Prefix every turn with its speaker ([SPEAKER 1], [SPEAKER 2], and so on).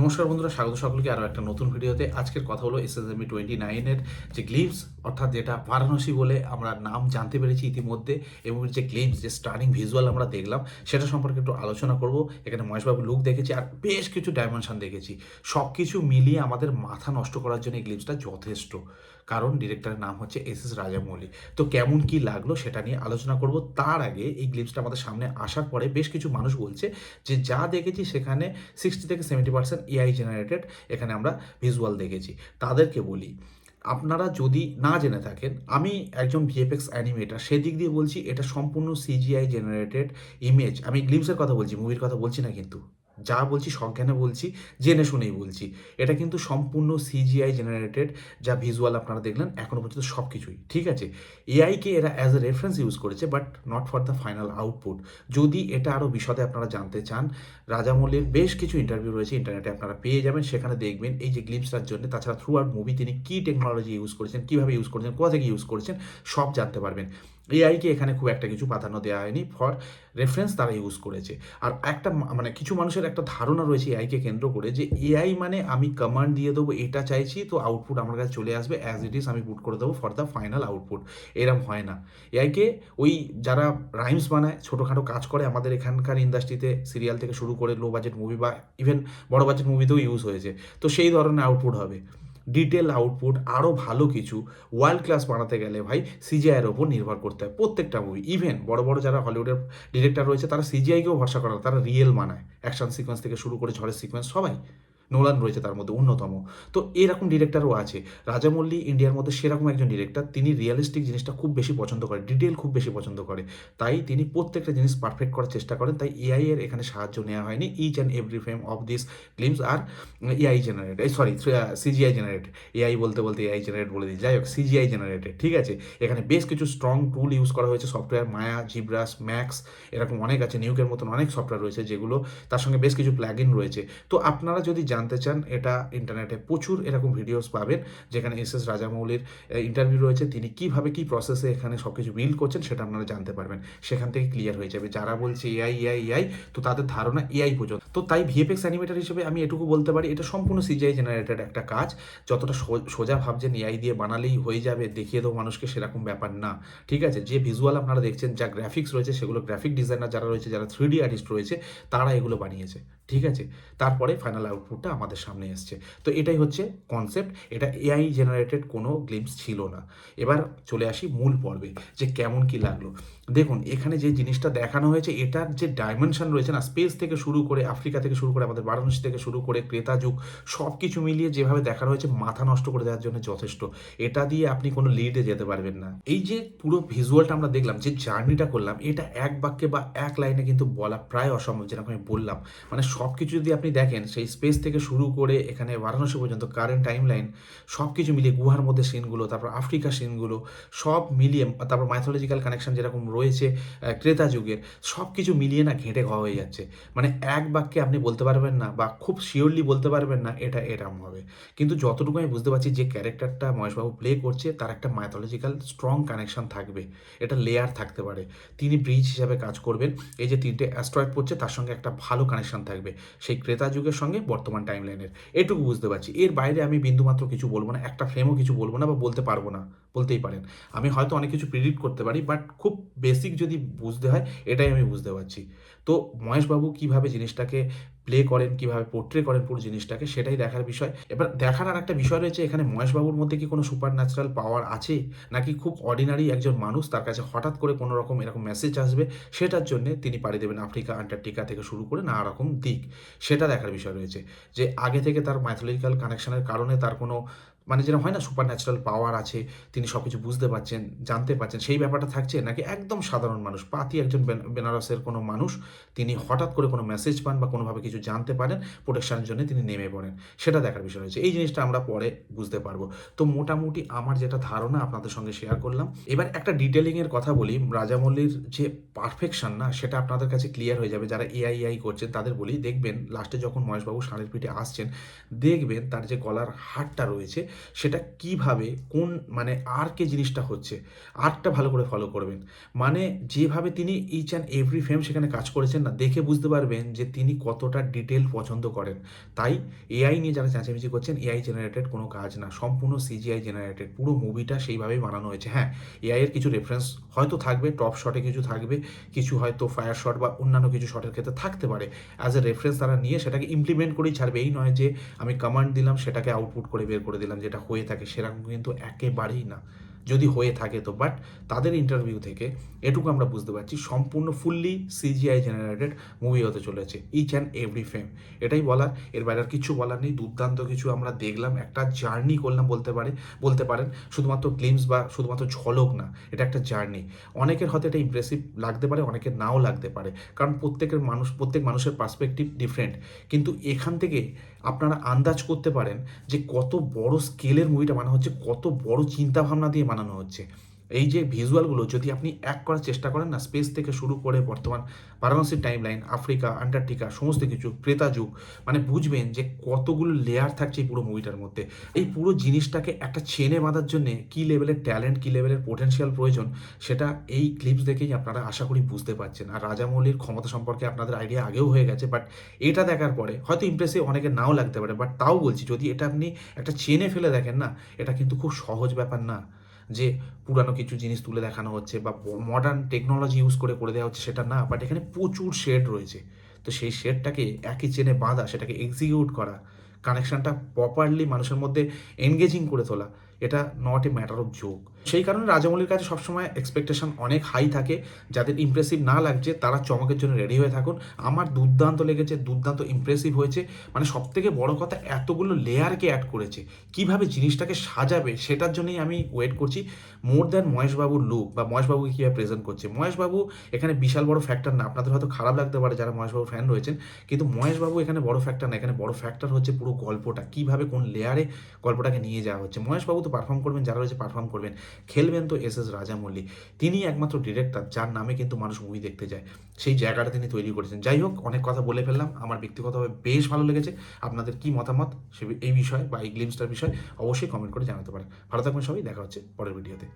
[SPEAKER 1] নমস্কার বন্ধুরা, স্বাগত সকলকে আরও একটা নতুন ভিডিওতে। আজকের কথা হলো এস এস এম টোয়েন্টি নাইনের যে গ্লিভস অর্থাৎ যেটা বারাণসী বলে আমরা নাম জানতে পেরেছি ইতিমধ্যে, এবং যে গ্লিভস যে স্টার্টিং ভিজুয়াল আমরা দেখলাম, সেটা সম্পর্কে একটু আলোচনা করব। এখানে মহেশবাবু লুক দেখেছি, আর বেশ কিছু ডাইমেনশন দেখেছি। সব কিছু মিলিয়ে আমাদের মাথা নষ্ট করার জন্য এই গ্লিভসটা যথেষ্ট। কারণ ডিরেক্টরের নাম হচ্ছে এস এস রাজামৌলি। তো কেমন কি লাগল সেটা নিয়ে আলোচনা করব। তার আগে এই গ্লিপসটা আমাদের সামনে আসার পরে বেশ কিছু মানুষ বলছে যে, যা দেখেছি সেখানে সিক্সটি থেকে সেভেন্টি পার্সেন্ট এআই জেনারেটেড এখানে আমরা ভিজুয়াল দেখেছি। তাদেরকে বলি, আপনারা যদি না জেনে থাকেন, আমি একজন ভিএফএক্স অ্যানিমেটার সেদিক দিয়ে বলছি এটা সম্পূর্ণ সিজিআই জেনারেটেড ইমেজ আমি গ্লিমসের কথা বলছি মুভির কথা বলছি না কিন্তু। যা বলছি সজ্ঞানে বলছি, জেনে শুনেই বলছি। এটা কিন্তু সম্পূর্ণ সিজিআই জেনারেটেড যা ভিজুয়াল আপনারা দেখলেন এখনও পর্যন্ত সব কিছুই ঠিক আছে? এআইকে এরা অ্যাজ এ রেফারেন্স ইউজ করেছে but not for the final output যদি এটা আরও বিশদে আপনারা জানতে চান রাজামৌলির বেশ কিছু ইন্টারভিউ রয়েছে ইন্টারনেটে আপনারা পেয়ে যাবেন, সেখানে দেখবেন এই যে গ্লিপসটার জন্য, তাছাড়া থ্রু আউট মুভি তিনি কী টেকনোলজি ইউজ করেছেন, কীভাবে ইউজ করেছেন, কোথা থেকে ইউজ করেছেন, সব জানতে পারবেন। এআইকে এখানে খুব একটা কিছু প্রাধান্য দেওয়া হয়নি ফর রেফারেন্স তারা ইউজ করেছে। আর একটা মানে কিছু মানুষের একটা ধারণা রয়েছে এআইকে কেন্দ্র করে যে এআই মানে আমি কমান্ড দিয়ে দেবো, এটা চাইছি, তো আউটপুট আমার কাছে চলে আসবে অ্যাজ ইট ইজ আমি পুট করে দেবো ফর দ্য ফাইনাল আউটপুট এরম হয় না। এআইকে ওই যারা রাইমস বানায়, ছোটোখাটো কাজ করে, আমাদের এখানকার ইন্ডাস্ট্রিতে সিরিয়াল থেকে শুরু করে লো বাজেট মুভি বা ইভেন বড় বাজেট মুভিতেও ইউজ হয়েছে। তো সেই ধরনের আউটপুট হবে। ডিটেল আউটপুট আরও ভালো কিছু ওয়ার্ল্ড ক্লাস বানাতে গেলে ভাই সিজিআইয়ের ওপর নির্ভর করতে হয় প্রত্যেকটা মুভি ইভেন বড় বড় যারা হলিউডের ডিরেক্টর রয়েছে, তারা সিজিআইকেও ভরসা করে তারা রিয়েল মানায় অ্যাকশন সিকোয়েন্স থেকে শুরু করে ঝড়ের সিকোয়েন্স সবাই। নোলান রয়েছে তার মধ্যে অন্যতম। তো এরকম ডিরেক্টরও আছে। রাজামল্লি ইন্ডিয়ার মধ্যে সেরকম একজন ডিরেক্টর তিনি রিয়েলিস্টিক জিনিসটা খুব বেশি পছন্দ করে ডিটেল খুব বেশি পছন্দ করে। তাই তিনি প্রত্যেকটা জিনিস পারফেক্ট করার চেষ্টা করেন, তাই এআই এর এখানে সাহায্য নেওয়া হয়নি। Each and every frame of this films are AI generate এই সরি সিজিআই জেনারেট এআই বলতে বলতে এআই জেনারেট বলে দিই। যাই হোক সিজিআই জেনারেটেড ঠিক আছে? এখানে বেশ কিছু স্ট্রং টুল ইউজ করা হয়েছে সফটওয়্যার মায়া জিব্রাস ম্যাক্স এরকম অনেক আছে নিউকের মতন অনেক সফটওয়্যার রয়েছে যেগুলো তার সঙ্গে বেশ কিছু প্ল্যাগইন রয়েছে। তো আপনারা যদি জানতে চান, এটা ইন্টারনেটে প্রচুর এরকম ভিডিওস পাবেন, যেখানে এস এস রাজামৌলির ইন্টারভিউ রয়েছে, তিনি কীভাবে কি প্রসেসে এখানে সব কিছু বিল্ড করছেন সেটা আপনারা জানতে পারবেন। সেখান থেকে ক্লিয়ার হয়ে যাবে। যারা বলছে এআই এআই এআই তো তাদের ধারণা এআই পর্যন্ত। তো তাই ভিএফএক্স অ্যানিমেটার হিসেবে আমি এটুকু বলতে পারি, এটা সম্পূর্ণ সিজিআই জেনারেটেড একটা কাজ। যতটা সোজা ভাবছেন এআই দিয়ে বানালেই হয়ে যাবে, দেখিয়ে দেবো মানুষকে, সেরকম ব্যাপার না। ঠিক আছে? যে ভিজুয়াল আপনারা দেখছেন, যা গ্রাফিক্স রয়েছে, সেগুলো গ্রাফিক ডিজাইনার যারা রয়েছে, যারা থ্রি আর্টিস্ট রয়েছে, তারা এগুলো বানিয়েছে। ঠিক আছে? তারপরে ফাইনাল আউটপুটটা আমাদের সামনে এসছে। তো এটাই হচ্ছে কনসেপ্ট এটা এআই জেনারেটেড কোনো গ্লিমস ছিল না। এবার চলে আসি মূল পর্বে, যে কেমন কি লাগল। দেখুন, এখানে যে জিনিসটা দেখানো হয়েছে, এটার যে ডাইমেনশন রয়েছে না স্পেস থেকে শুরু করে আফ্রিকা থেকে শুরু করে আমাদের বারাণসী থেকে শুরু করে ক্রেতা যুগ সব কিছু মিলিয়ে যেভাবে দেখানো হয়েছে, মাথা নষ্ট করে দেওয়ার জন্য যথেষ্ট। এটা দিয়ে আপনি কোনো লিডে যেতে পারবেন না। এই যে পুরো ভিজুয়ালটা আমরা দেখলাম, যে জার্নিটা করলাম, এটা এক বাক্যে বা এক লাইনে কিন্তু বলা প্রায় অসম্ভব, যেরকম আমি বললাম। মানে সব কিছু যদি আপনি দেখেন, সেই স্পেস থেকে শুরু করে এখানে বারাণসী পর্যন্ত কারেন্ট টাইম লাইন সব কিছু মিলিয়ে গুহার মধ্যে সিনগুলো তারপর আফ্রিকা সিনগুলো সব মিলিয়ে, তারপর মাইথোলজিক্যাল কানেকশন যেরকম রয়েছে ক্রেতা যুগের সব কিছু মিলিয়ে না ঘেঁটে খাওয়া হয়ে যাচ্ছে। মানে এক বাক্যে আপনি বলতে পারবেন না বা খুব শিওরলি বলতে পারবেন না, এটা এরম হবে। কিন্তু যতটুকু আমি বুঝতে পারছি যে ক্যারেক্টারটা মহেশবাবু প্লে করছে, তার একটা মাইথোলজিক্যাল স্ট্রং কানেকশন থাকবে। এটা লেয়ার থাকতে পারে। তিনি ব্রিজ হিসাবে কাজ করবেন। এই যে তিনটে অ্যাস্ট্রয়েড পড়ছে, তার সঙ্গে একটা ভালো কানেকশন থাকবে। সেই ক্রেতা যুগের সঙ্গে বর্তমান টাইম লাইনের এটুকু বুঝতে পারছি। এর বাইরে আমি বিন্দুমাত্র কিছু বলব না, একটা ফ্রেমও কিছু বলব না বা বলতে পারব না। বলতেই পারেন। আমি হয়তো অনেক কিছু প্রিডিক্ট করতে পারি বাট খুব বেসিক যদি বুঝতে হয়, এটাই আমি বুঝতে পারছি। তো মহেশবাবু কীভাবে জিনিসটাকে প্লে করেন, কীভাবে পোর্ট্রে করেন পুরো জিনিসটাকে, সেটাই দেখার বিষয়। এবার দেখার আর একটা বিষয় রয়েছে, এখানে মহেশবাবুর মধ্যে কি কোনো সুপার ন্যাচারাল পাওয়ার আছে? নাকি খুব অর্ডিনারি একজন মানুষ, তার কাছে হঠাৎ করে কোনো রকম এরকম মেসেজ আসবে, সেটার জন্য তিনি পাড়ি দেবেন আফ্রিকা, আন্টার্কটিকা থেকে শুরু করে নানা রকম দিক। সেটা দেখার বিষয় রয়েছে। যে আগে থেকে তার মাইথোলজিক্যাল কানেকশনের কারণে তার কোনো মানে যেরকম হয় না সুপার ন্যাচারাল পাওয়ার আছে, তিনি সব কিছু বুঝতে পারছেন, জানতে পারছেন, সেই ব্যাপারটা থাকছে নাকি একদম সাধারণ মানুষ, পাতি একজন বেনারসের কোনো মানুষ, তিনি হঠাৎ করে কোনো মেসেজ পান বা কোনোভাবে কিছু জানতে পারেন প্রোটেকশনের জন্য তিনি নেমে পড়েন। সেটা দেখার বিষয় রয়েছে। এই জিনিসটা আমরা পরে বুঝতে পারব। তো মোটামুটি আমার যেটা ধারণা আপনাদের সঙ্গে শেয়ার করলাম। এবার একটা ডিটেলিংয়ের কথা বলি, রাজামল্লির যে পারফেকশন না, সেটা আপনাদের কাছে ক্লিয়ার হয়ে যাবে। যারা এআই করছেন, তাদের বলি, দেখবেন লাস্টে যখন মহেশবাবু ষাঁড়ের পিঠে আসছেন, দেখবেন তার যে গলার হারটা রয়েছে সেটা কীভাবে, কোন মানে আর্কে জিনিসটা হচ্ছে, আর্কটা ভালো করে ফলো করবেন। মানে যেভাবে তিনি ইচ অ্যান্ড এভরি ফ্রেম সেখানে কাজ করেছেন না, দেখে বুঝতে পারবেন যে তিনি কতটা ডিটেল পছন্দ করেন। তাই এআই নিয়ে যারা চেঁচামেচি করছেন এআই জেনারেটেড কোনো কাজ না, সম্পূর্ণ সিজিআই জেনারেটেড পুরো মুভিটা সেইভাবেই বানানো হয়েছে। হ্যাঁ এআই এর কিছু রেফারেন্স হয়তো থাকবে টপ শটে কিছু থাকবে, কিছু হয়তো ফায়ার শট বা অন্যান্য কিছু শটের ক্ষেত্রে থাকতে পারে। অ্যাজ এ রেফারেন্স তারা নিয়ে সেটাকে ইমপ্লিমেন্ট করেই ছাড়বে। এই নয় যে আমি কমান্ড দিলাম, সেটাকে আউটপুট করে বের করে দিলাম যেটা হয়ে থাকে সেরকম কিন্তু একেবারেই না। যদি হয়ে থাকে তো বাট তাদের ইন্টারভিউ থেকে এটুকু আমরা বুঝতে পারছি, সম্পূর্ণ ফুললি সিজিআই জেনারেটেড মুভি হতে চলেছে ইচ অ্যান্ড এভরি ফ্রেম এটাই বলার, এর বাইরে আর কিছু বলার নেই, দুর্দান্ত কিছু আমরা দেখলাম, একটা জার্নি করলাম বলতে পারে, বলতে পারেন, শুধুমাত্র গ্লিমস বা শুধুমাত্র ঝলক না, এটা একটা জার্নি অনেকের হয়তো এটা ইমপ্রেসিভ লাগতে পারে, অনেকের নাও লাগতে পারে, কারণ প্রত্যেকের মানুষ, প্রত্যেক মানুষের পার্সপেক্টিভ ডিফারেন্ট কিন্তু এখান থেকে আপনারা আন্দাজ করতে পারেন যে কত বড় স্কেলের মুভিটা বানানো হচ্ছে, কত বড় চিন্তাভাবনা দিয়ে বানানো হচ্ছে। এই যে ভিজুয়ালগুলো যদি আপনি এক করার চেষ্টা করেন না স্পেস থেকে শুরু করে বর্তমান বারাণসীর টাইম লাইন আফ্রিকা আন্টার্কটিকা সমস্ত কিছু ক্রেতা যুগ মানে বুঝবেন যে কতগুলো লেয়ার থাকছে এই পুরো মুভিটার মধ্যে। এই পুরো জিনিসটাকে একটা চেনে বাঁধার জন্যে কী লেভেলের ট্যালেন্ট কী লেভেলের পোটেনশিয়াল প্রয়োজন, সেটা এই ক্লিপস দেখেই আপনারা আশা করি বুঝতে পারছেন। আর রাজামৌলির ক্ষমতা সম্পর্কে আপনাদের আইডিয়া আগেও হয়ে গেছে বাট এটা দেখার পরে, হয়তো ইমপ্রেসিভ অনেকের নাও লাগতে পারে বাট তাও বলছি, যদি এটা আপনি একটা চেনে ফেলে দেখেন না, এটা কিন্তু খুব সহজ ব্যাপার না। যে পুরানো কিছু জিনিস তুলে দেখানো হচ্ছে বা মডার্ন টেকনোলজি ইউজ করে করে দেওয়া হচ্ছে সেটা না বাট এখানে প্রচুর শেড রয়েছে। তো সেই শেডটাকে একই চেনে বাঁধা, সেটাকে এক্সিকিউট করা কানেকশানটা প্রপারলি মানুষের মধ্যে এনগেজিং করে তোলা। এটা not a matter of joke সেই কারণে রাজামৌলির কাছে সবসময় এক্সপেকটেশন অনেক হাই থাকে। যাদের ইমপ্রেসিভ না লাগছে, তারা চমকের জন্য রেডি হয়ে থাকুন। আমার দুর্দান্ত লেগেছে, দুর্দান্ত ইমপ্রেসিভ হয়েছে। মানে সব থেকে বড় কথা, এতগুলো লেয়ারকে অ্যাড করেছে। কীভাবে জিনিসটাকে সাজাবে, সেটার জন্যই আমি ওয়েট করছি। মোর দ্যান মহেশবাবুর লুক বা মহেশবাবুকে কীভাবে প্রেজেন্ট করছে। মহেশবাবু এখানে বিশাল বড় ফ্যাক্টর না, আপনাদের হয়তো খারাপ লাগতে পারে যারা মহেশবাবুর ফ্যান রয়েছেন। কিন্তু মহেশবাবু এখানে বড় ফ্যাক্টর না, এখানে বড় ফ্যাক্টর হচ্ছে পুরো গল্পটা। কীভাবে কোন লেয়ারে গল্পটাকে নিয়ে যাওয়া হচ্ছে। মহেশবাবু তো পারফর্ম করবেন, যারা রয়েছে পারফর্ম করবেন। খেলবেন তো এস এস রাজামৌলি। তিনি একমাত্র ডিরেক্টর যার নামে কিন্তু মানুষ মুভি দেখতে যায়। সেই জায়গাটা তিনি তৈরি করেছেন। যাই হোক, অনেক কথা বলে ফেললাম। আমার ব্যক্তিগতভাবে বেশ ভালো লেগেছে। আপনাদের কি মতামত সে এই বিষয়ে বা এই গ্লিমসটার বিষয় অবশ্যই কমেন্ট করে জানাতে পারেন। ভালো থাকবেন সবাই, দেখা হচ্ছে পরের ভিডিওতে